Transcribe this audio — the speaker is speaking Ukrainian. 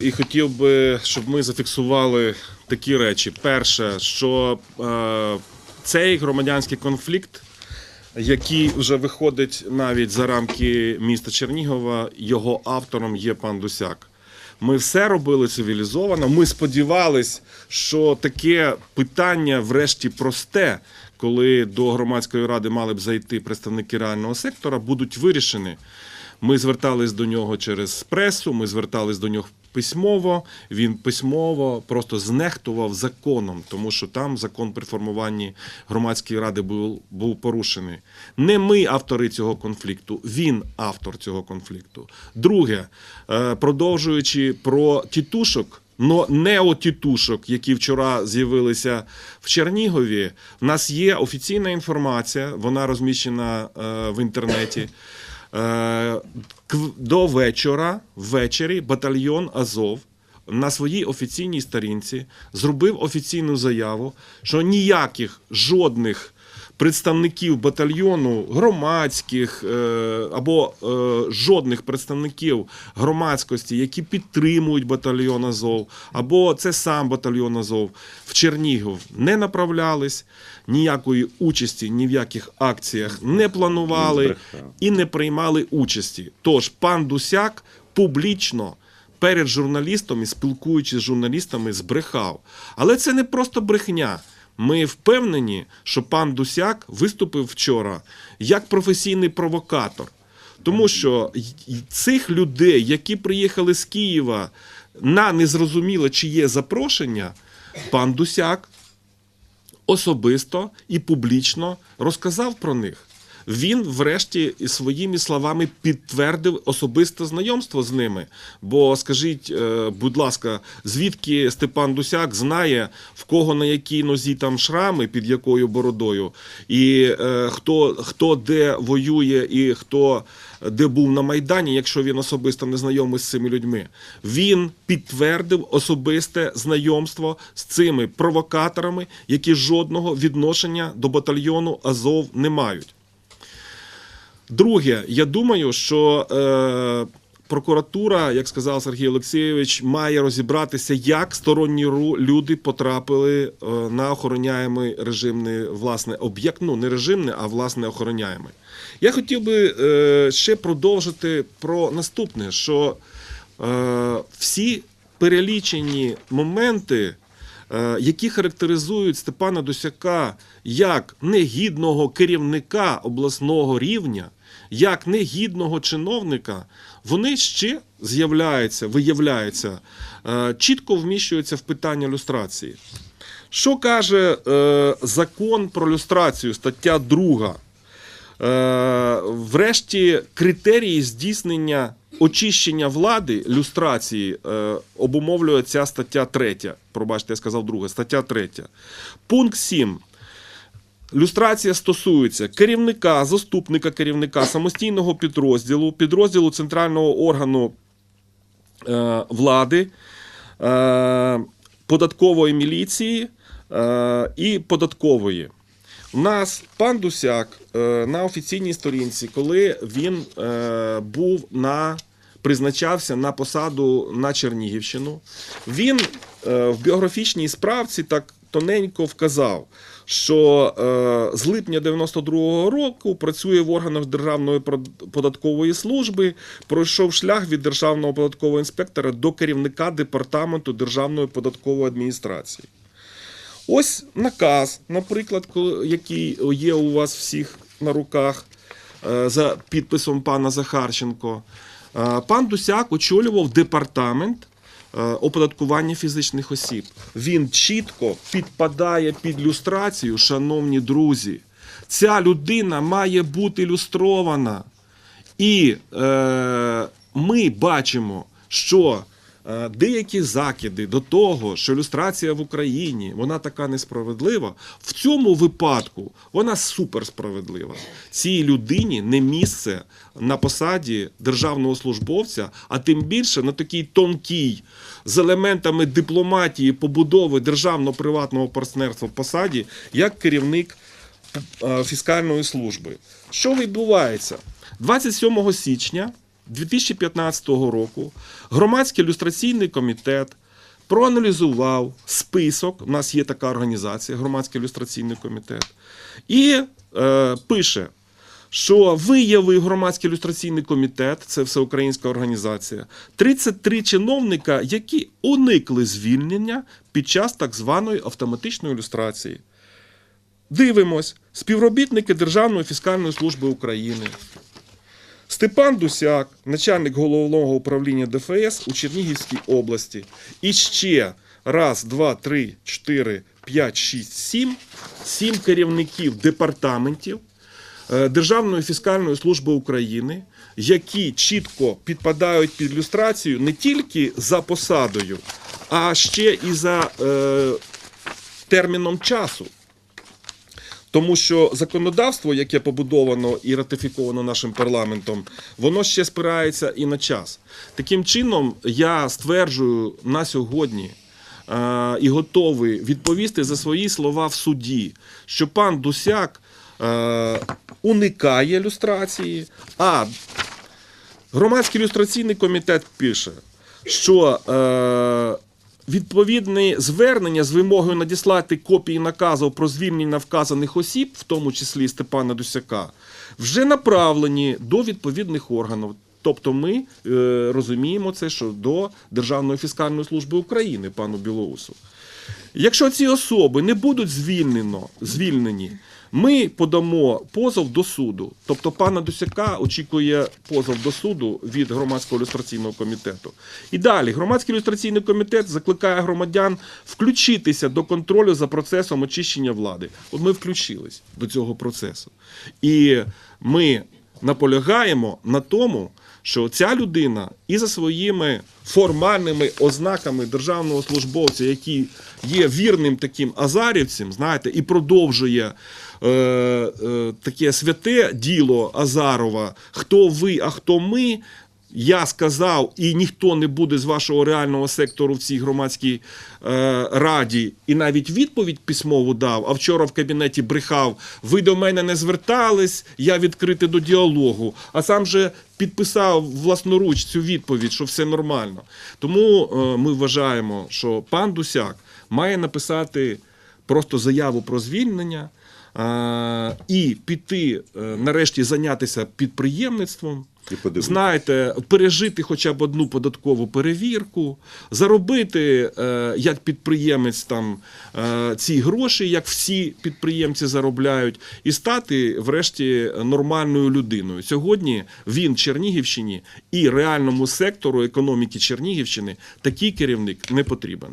І хотів би, щоб ми зафіксували такі речі. Перше, що е, цей громадянський конфлікт, який вже виходить навіть за рамки міста Чернігова, його автором є пан Дусяк. Ми все робили цивілізовано. Ми сподівались, що таке питання, врешті, просте, коли до громадської ради мали б зайти представники реального сектора, будуть вирішені. Ми звертались до нього через пресу, ми звертались до нього письмово. Він письмово просто знехтував законом, тому що там закон при формуванні громадської ради був, був порушений. Не ми автори цього конфлікту, він автор цього конфлікту. Друге, е, продовжуючи про тітушок. Но неотітушок, які вчора з'явилися в Чернігові, в нас є офіційна інформація, вона розміщена е, в інтернеті. Е, До вечора, ввечері, батальйон Азов на своїй офіційній сторінці зробив офіційну заяву, що ніяких жодних представників батальйону громадських е, або е, жодних представників громадськості, які підтримують батальйон Азов, або це сам батальйон Азов в Чернігів не направлялись, ніякої участі ні в яких акціях не планували і не приймали участі. Тож пан Дусяк публічно. Перед журналістом і спілкуючись з журналістами, збрехав. Але це не просто брехня. Ми впевнені, що пан Дусяк виступив вчора як професійний провокатор. Тому що цих людей, які приїхали з Києва на незрозуміле чиє запрошення, пан Дусяк особисто і публічно розказав про них. Він, врешті, своїми словами підтвердив особисте знайомство з ними. Бо скажіть, е, будь ласка, звідки Степан Дусяк знає, в кого на якій нозі там шрами, під якою бородою, і е, хто, хто де воює і хто де був на Майдані, якщо він особисто не знайомий з цими людьми. Він підтвердив особисте знайомство з цими провокаторами, які жодного відношення до батальйону Азов не мають. Друге, я думаю, що е, прокуратура, як сказав Сергій Олексійович, має розібратися, як сторонні люди потрапили е, на охороняємий режимний власне об'єкт. Ну не режимний, а власне охороняємий. Я хотів би е, ще продовжити про наступне: що е, всі перелічені моменти які характеризують Степана Досяка як негідного керівника обласного рівня, як негідного чиновника, вони ще з'являються, виявляються, е, чітко вміщуються в питання люстрації. Що каже е, закон про люстрацію, стаття 2? Е, врешті критерії здійснення очищення влади люстрації е, обумовлює ця стаття 3. Пробачте, я сказав друге, стаття 3. Пункт 7. Люстрація стосується керівника, заступника керівника, самостійного підрозділу, підрозділу центрального органу е, влади, е, податкової міліції е, і податкової. Нас пан Дусяк е, на офіційній сторінці, коли він е, був на призначався на посаду на Чернігівщину, він е, в біографічній справці так тоненько вказав, що е, з липня 92-го року працює в органах Державної податкової служби, пройшов шлях від державного податкового інспектора до керівника департаменту Державної податкової адміністрації. Ось наказ, наприклад, який є у вас всіх на руках е, за підписом пана Захарченко. Е, Пан Дусяк очолював департамент е, оподаткування фізичних осіб. Він чітко підпадає під люстрацію, шановні друзі. Ця людина має бути люстрована. І е, ми бачимо, що деякі закиди до того, що ілюстрація в Україні вона така несправедлива, в цьому випадку вона суперсправедлива. Цій людині не місце на посаді державного службовця, а тим більше на такій тонкій з елементами дипломатії побудови державно-приватного партнерства в посаді, як керівник е, фіскальної служби. Що відбувається? 27 січня 2015 року громадський ілюстраційний комітет проаналізував список. У нас є така організація, громадський ілюстраційний комітет, і е, пише, що виявив громадський ілюстраційний комітет, це всеукраїнська організація, 33 чиновника, які уникли звільнення під час так званої автоматичної ілюстрації. Дивимось, співробітники Державної фіскальної служби України. Степан Дусяк, начальник головного управління ДФС у Чернігівській області. І ще раз, два, три, чотири, п'ять, шість, сім. Сім керівників департаментів е, Державної фіскальної служби України, які чітко підпадають під ілюстрацію не тільки за посадою, а ще і за е, терміном часу. Тому що законодавство, яке побудовано і ратифіковано нашим парламентом, воно ще спирається і на час. Таким чином, я стверджую на сьогодні е, і готовий відповісти за свої слова в суді, що пан Дусяк е, уникає люстрації, а громадський ілюстраційний комітет пише, що е, відповідне звернення з вимогою надіслати копії наказу про звільнення вказаних осіб, в тому числі Степана Дусяка, вже направлені до відповідних органів. Тобто ми е, розуміємо це, що до Державної фіскальної служби України, пану Білоусу. Якщо ці особи не будуть звільнено, звільнені, ми подамо позов до суду. Тобто пана Досяка очікує позов до суду від громадського ілюстраційного комітету. І далі громадський ілюстраційний комітет закликає громадян включитися до контролю за процесом очищення влади. От ми включились до цього процесу. І ми наполягаємо на тому, що ця людина і за своїми формальними ознаками державного службовця, який є вірним таким азарівцем, знаєте, і продовжує е, е, таке святе діло Азарова, хто ви, а хто ми. Я сказав, і ніхто не буде з вашого реального сектору в цій громадській е, раді, і навіть відповідь письмову дав. А вчора в кабінеті брехав: ви до мене не звертались, я відкритий до діалогу. А сам же підписав власноруч цю відповідь, що все нормально. Тому е, ми вважаємо, що пан Дусяк має написати просто заяву про звільнення е, і піти е, нарешті зайнятися підприємництвом. І. Знаєте, пережити хоча б одну податкову перевірку, заробити е, як підприємець там е, ці гроші, як всі підприємці заробляють, і стати врешті нормальною людиною. Сьогодні він Чернігівщині і реальному сектору економіки Чернігівщини такий керівник не потрібен.